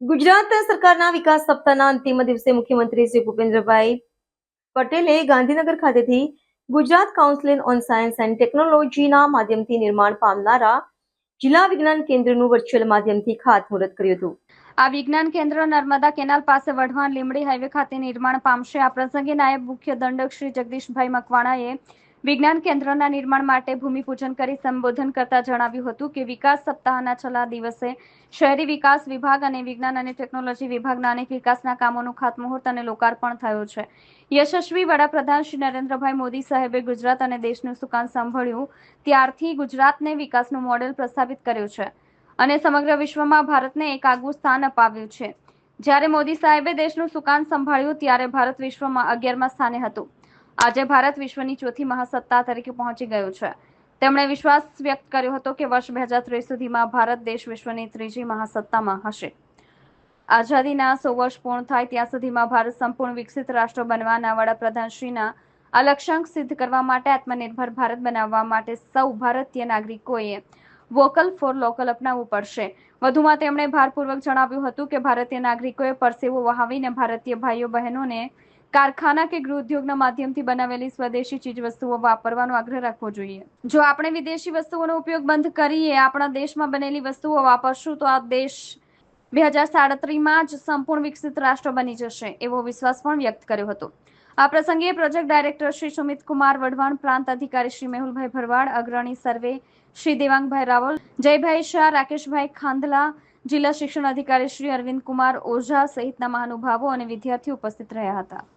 ગુજરાત સરકારના વિકાસ સપ્તાહના અંતિમ દિવસે મુખ્યમંત્રી શ્રી ભૂપેન્દ્રભાઈ પટેલે ગાંધીનગર ખાતેથી Gujarat council on science and ટેકનોલોજીના માધ્યમથી નિર્માણ પામનારા જિલ્લા વિજ્ઞાન કેન્દ્રનું વર્ચ્યુઅલ માધ્યમથી ખાતમુહૂર્ત કર્યું હતું. આ વિજ્ઞાન કેન્દ્ર નર્મદા કેનાલ પાસે વઢવાણ લીમડી હાઈવે ખાતે નિર્માણ પામશે. આ પ્રસંગે નાયબ મુખ્ય દંડક શ્રી જગદીશભાઈ મકવાણાએ વિજ્ઞાન કેન્દ્રના નિર્માણ માટે ભૂમિપૂજન કરી સંબોધન કરતા જણાવ્યું હતું કે વિકાસ સપ્તાહના છેલ્લા દિવસે શહેરી વિકાસ વિભાગ અને વિજ્ઞાન અને ટેકનોલોજી વિભાગના અનેક વિકાસના કામોનું ખાતમુહૂર્ત અને લોકાર્પણ થયું છે. યશસ્વી વડાપ્રધાન શ્રી નરેન્દ્રભાઈ મોદી સાહેબે ગુજરાત અને દેશનું સુકાન સંભાળ્યું ત્યારથી ગુજરાતને વિકાસનું મોડેલ પ્રસ્થાપિત કર્યું છે અને સમગ્ર વિશ્વમાં ભારતને એક આગવું સ્થાન અપાવ્યું છે. જ્યારે મોદી સાહેબે દેશનું સુકાન સંભાળ્યું ત્યારે ભારત વિશ્વમાં અગિયારમા સ્થાને હતું. આજે ભારત વિશ્વની ચોથી મહાસત્તા તરીકે પહોંચી ગયું છે. તેમણે વિશ્વાસ વ્યક્ત કર્યો હતો કે વર્ષ બે હજાર ત્રીસ સુધીમાં ભારત દેશ વિશ્વની ત્રીજી મહાસત્તામાં હશે. આઝાદીના સો વર્ષ પૂર્ણ થાય ત્યાં સુધીમાં ભારત સંપૂર્ણ વિકસિત રાષ્ટ્ર બનવાના વડાપ્રધાનશ્રીના આ લક્ષ્યાંક સિદ્ધ કરવા માટે આત્મનિર્ભર ભારત બનાવવા માટે સૌ ભારતીય નાગરિકોએ વોકલ ફોર લોકલ અપનાવવું પડશે. વધુમાં તેમણે ભારપૂર્વક જણાવ્યું હતું કે ભારતીય નાગરિકોએ પરસેવો વહાવીને ભારતીય ભાઈઓ બહેનોને કારખાના કે ગૃહ ઉદ્યોગના માધ્યમથી બનાવેલી સ્વદેશી ચીજવસ્તુઓ વાપરવાનો આગ્રહ રાખવો જોઈએ. જો આપણે વિદેશી વસ્તુઓનો ઉપયોગ બંધ કરીએ, આપણા દેશમાં બનેલી વસ્તુઓ વાપરશું, તો આ દેશ બે હજાર સાડત્રીસમાં જ સંપૂર્ણ વિકસિત રાષ્ટ્ર બની જશે, એવો વિશ્વાસ પણ વ્યક્ત કર્યો હતો. આ પ્રસંગે પ્રોજેક્ટ ડાયરેક્ટર શ્રી સુમિત કુમાર વઢવાણ, પ્રાંત અધિકારી શ્રી મેહુલભાઈ ભરવાડ, અગ્રણી સર્વે શ્રી દેવાંગભાઈ રાવલ, જયભાઈ શાહ, રાકેશભાઈ ખાંદલા જિલ્લા શિક્ષણ અધિકારી શ્રી અરવિંદ કુમાર ઓઝા સહિતના મહાનુભાવો અને વિદ્યાર્થીઓ ઉપસ્થિત રહ્યા હતા.